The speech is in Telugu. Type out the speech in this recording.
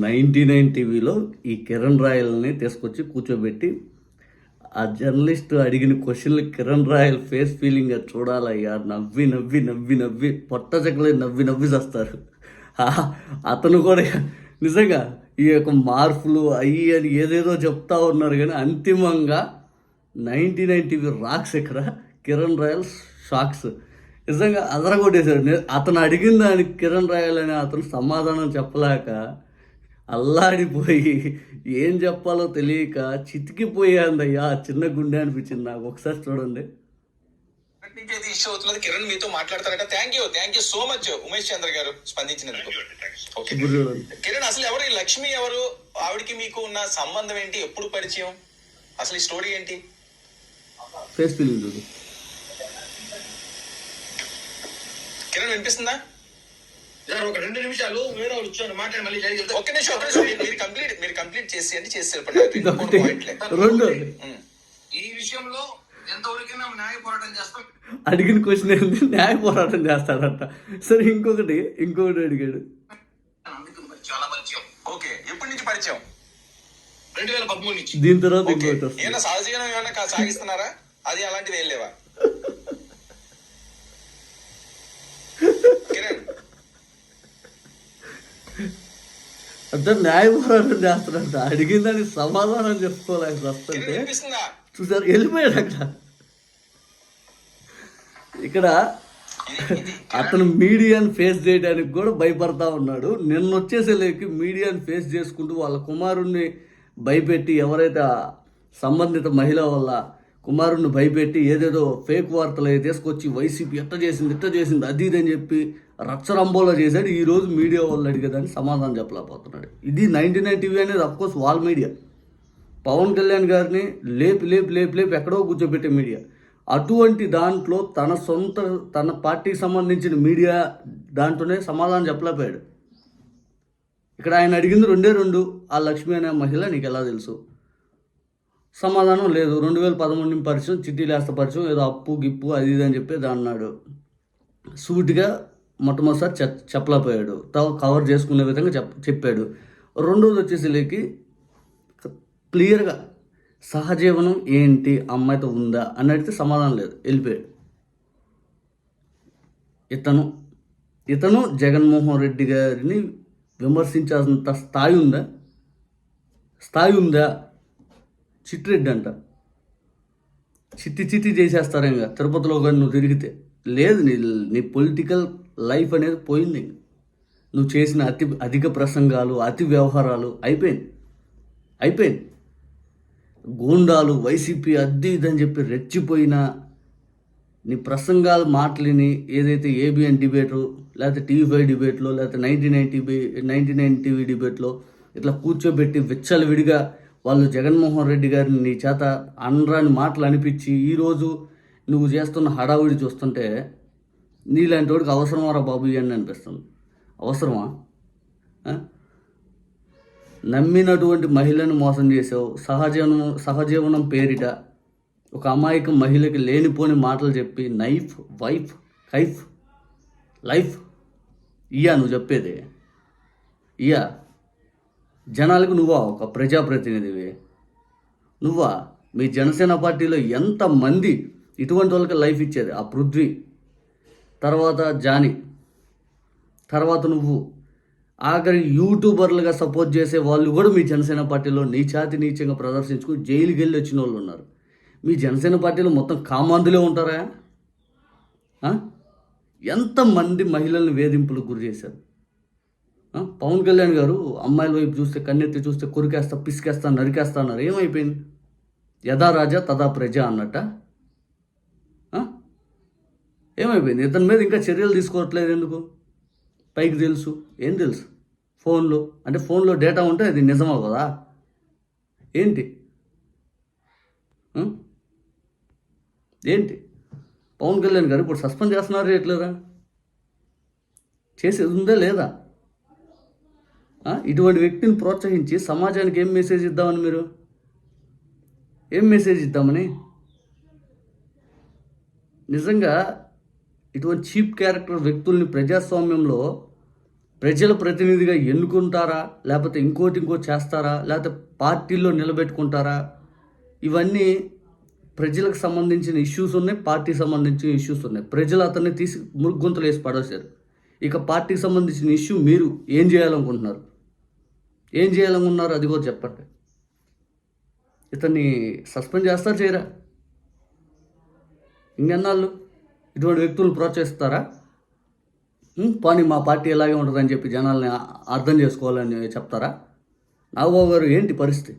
నైంటీ నైన్ టీవీలో ఈ కిరణ్ రాయల్ని తీసుకొచ్చి కూర్చోబెట్టి ఆ జర్నలిస్ట్ అడిగిన క్వశ్చన్లు కిరణ్ రాయల్ ఫేస్ ఫీలింగ్ చూడాలయ్యా నవ్వి నవ్వి నవ్వి నవ్వి పొట్ట చెక్కలే నవ్వి నవ్వి చేస్తారు. అతను కూడా నిజంగా ఈ యొక్క మార్పులు అయ్యి అని ఏదేదో చెప్తా ఉన్నారు కానీ అంతిమంగా నైంటీ నైన్ టీవీ రాక్స్ ఇక్కడ కిరణ్ రాయల్ షాక్స్. నిజంగా అదరగొట్టేశాడు నే- అతను అడిగిన దానికి కిరణ్ రాయల్ అనే అతను సమాధానం చెప్పలేక అల్లాడిపోయి ఏం చెప్పాలో తెలియక చితికిపోయాందయ్యా చిన్న గుండె అనిపించింది నాకు. ఒకసారి చూడండి. నుంచి అయితే ఇష్యూ అవుతున్నది. కిరణ్ మీతో మాట్లాడతారట. Thank you thank you so much Umesh Chandra garu స్పందించినందుకు. Okay Kiran అసలు ఎవరు? లక్ష్మి ఎవరు? ఆవిడకి మీకు ఉన్న సంబంధం ఏంటి? ఎప్పుడు పరిచయం? అసలు ఈ స్టోరీ ఏంటి? కిరణ్ వినిపిస్తుందా? సార్ ఒక రెండు నిమిషాలు వేరే వాళ్ళు వచ్చాను మాట్లాడి మళ్ళీ చెప్తా. ఒక్క నిమిషం ఒక్క నిమిషం. మీరు- కంప్లీట్ మీరు కంప్లీట్ చేసి అంటే చేసి రెండు. ఈ విషయంలో ఎంతవరకైనా న్యాయ పోరాటం చేస్తాం. అడిగిన క్వశ్చన్ ఏంటి న్యాయ పోరాటం చేస్తాడంట. సరే ఇంకొకటి ఇంకొకటి అడిగాడు. చాలా పరిచయం. ఓకే ఎప్పటి నుంచి పరిచయం? రెండు వేల పదమూడు నుంచి. దీని తర్వాత ఏమైనా సహజీవనం ఏమైనా సాగిస్తున్నారా? అది అలాంటిది ఏం లేవా? అంటే న్యాయ పోరాటం చేస్తాడంట అడిగిన దానికి సమాధానం చెప్పుకోలేక కిరణ్ వస్తుంటే చూసారు? వెళ్ళిపోయాడు అక్కడ. ఇక్కడ అతను మీడియాని ఫేస్ చేయడానికి కూడా భయపడతా ఉన్నాడు. నిన్న వచ్చేసేలేకి మీడియాని ఫేస్ చేసుకుంటూ వాళ్ళ కుమారుణ్ణి భయపెట్టి ఎవరైతే సంబంధిత మహిళ వల్ల కుమారుణ్ణి భయపెట్టి ఏదేదో ఫేక్ వార్తలు అవి తీసుకొచ్చి వైసీపీ ఎట్ట చేసింది ఎట్ట చేసింది అది ఇది అని చెప్పి రచ్చరంబోలా చేశాడు. ఈరోజు మీడియా వాళ్ళు అడిగేదాన్ని సమాధానం చెప్పలేకపోతున్నాడు. ఇది నైన్టీ నైన్ టీవీ అనేది of course wall media. Pawan Kalyan గారిని లేపి లేపి లేపి లేపి ఎక్కడో కూర్చోబెట్టే మీడియా. అటువంటి దాంట్లో తన సొంత తన పార్టీకి సంబంధించిన మీడియా దాంట్లోనే సమాధానం చెప్పలేకపోయాడు. ఇక్కడ ఆయన అడిగింది రెండే రెండు. ఆ లక్ష్మి అనే మహిళ నీకు ఎలా తెలుసు? సమాధానం లేదు. రెండు వేల పదమూడు పరిచయం చిట్టి లేస్త పరిచయం ఏదో అప్పు గిప్పు అది ఇది అని చెప్పి అన్నాడు. సూటిగా మొట్టమొదటిసారి చెప్ చెప్పలేకపోయాడు. తావు కవర్ చేసుకునే విధంగా చెప్ చెప్పాడు. రెండోది వచ్చేసరికి క్లియర్గా సహజీవనం ఏంటి అమ్మాయితో ఉందా అని అడిగితే సమాధానం లేదు. వెళ్ళిపోయాడు. ఇతను ఇతను జగన్మోహన్ రెడ్డి గారిని విమర్శించాల్సినంత స్థాయి ఉందా? స్థాయి ఉందా? చిట్రెడ్డి అంట. చిట్టి చిట్టి చేసేస్తారు ఇంకా. తిరుపతిలో కానీ నువ్వు తిరిగితే. లేదు నీ నీ పొలిటికల్ లైఫ్ అనేది పోయింది నువ్వు చేసిన అతి అధిక ప్రసంగాలు అతి వ్యవహారాలు అయిపోయింది. అయిపోయింది. గూండాలు వైసీపీ అద్దె ఇదని చెప్పి రెచ్చిపోయిన నీ ప్రసంగాలు మాటలిని ఏదైతే ఏబిఎన్ డిబేటు లేకపోతే టీవీ ఫైవ్ డిబేట్లో లేకపోతే ninety nine TV ninety nine TV డిబేట్లో ఇట్లా కూర్చోబెట్టి విచ్చలవిడిగా విడిగా వాళ్ళు జగన్మోహన్ రెడ్డి గారిని నీ చేత అనరాని మాటలు అనిపించి ఈరోజు నువ్వు చేస్తున్న హడావుడి చూస్తుంటే నీలాంటి వాడికి అవసరమారా బాబు అని అనిపిస్తుంది. అవసరమా? నమ్మినటువంటి మహిళను మోసం చేసావు. సహజీవనం సహజీవనం పేరిట ఒక అమాయక మహిళకి లేనిపోని మాటలు చెప్పి నైఫ్ వైఫ్ కైఫ్ లైఫ్ ఇయ్యా నువ్వు చెప్పేది. ఇయ్యా. జనాలకు నువ్వా? ఒక ప్రజాప్రతినిధివి. నువ్వా? మీ జనసేన పార్టీలో ఎంతమంది ఇటువంటి వాళ్ళకి లైఫ్ ఇచ్చేది? ఆ పృథ్వీ తర్వాత జాని తర్వాత నువ్వు. ఆఖరి యూట్యూబర్లుగా సపోర్ట్ చేసే వాళ్ళు కూడా మీ జనసేన పార్టీలో నీచాతి నీచంగా ప్రదర్శించుకుని జైలుకి వెళ్ళి వచ్చిన వాళ్ళు ఉన్నారు. మీ జనసేన పార్టీలో మొత్తం కామాందులే ఉంటారా? ఎంతమంది మహిళల్ని వేధింపులకు గురి చేశారు? పవన్ కళ్యాణ్ గారు అమ్మాయిల వైపు చూస్తే కన్నెత్తి చూస్తే కొరికేస్తా పిసికేస్తా నరికేస్తా అన్నారు. ఏమైపోయింది? యథా రాజా తదా ప్రజ అన్నట్ట. ఏమైపోయింది? ఇతని మీద ఇంకా చర్యలు తీసుకోవట్లేదు ఎందుకు? పైకి తెలుసు. ఏం తెలుసు? ఫోన్లో. అంటే ఫోన్లో డేటా ఉంటే అది నిజమా కదా? ఏంటి? ఏంటి? పవన్ కళ్యాణ్ గారు ఇప్పుడు సస్పెండ్ చేస్తున్నారు ఎట్లేదా చేసేది ఉందా లేదా? ఇటువంటి వ్యక్తిని ప్రోత్సహించి సమాజానికి ఏం మెసేజ్ ఇద్దామని మీరు? ఏం మెసేజ్ ఇద్దామని? నిజంగా ఇటువంటి చీప్ క్యారెక్టర్ వ్యక్తుల్ని ప్రజాస్వామ్యంలో ప్రజల ప్రతినిధిగా ఎన్నుకుంటారా? లేకపోతే ఇంకోటి ఇంకోటి చేస్తారా? లేకపోతే పార్టీల్లో నిలబెట్టుకుంటారా? ఇవన్నీ ప్రజలకు సంబంధించిన ఇష్యూస్ ఉన్నాయి పార్టీకి సంబంధించిన ఇష్యూస్ ఉన్నాయి. ప్రజలు అతన్ని తీసి మురుగుంతలు వేసి పడేశారు. ఇక పార్టీకి సంబంధించిన ఇష్యూ మీరు ఏం చేయాలనుకుంటున్నారు? ఏం చేయాలనుకున్నారు? అది కూడా చెప్పండి. ఇతన్ని సస్పెండ్ చేస్తారా చేయరా? ఇంకెన్నాళ్ళు? ఇటువంటి వ్యక్తులను ప్రోత్సహిస్తారా? ఉం? పోనీ మా పార్టీ ఎలాగే ఉంటుందని చెప్పి జనాల్ని అర్థం చేసుకోవాలని చెప్తారా? నాగబాబు గారు ఏంటి పరిస్థితి?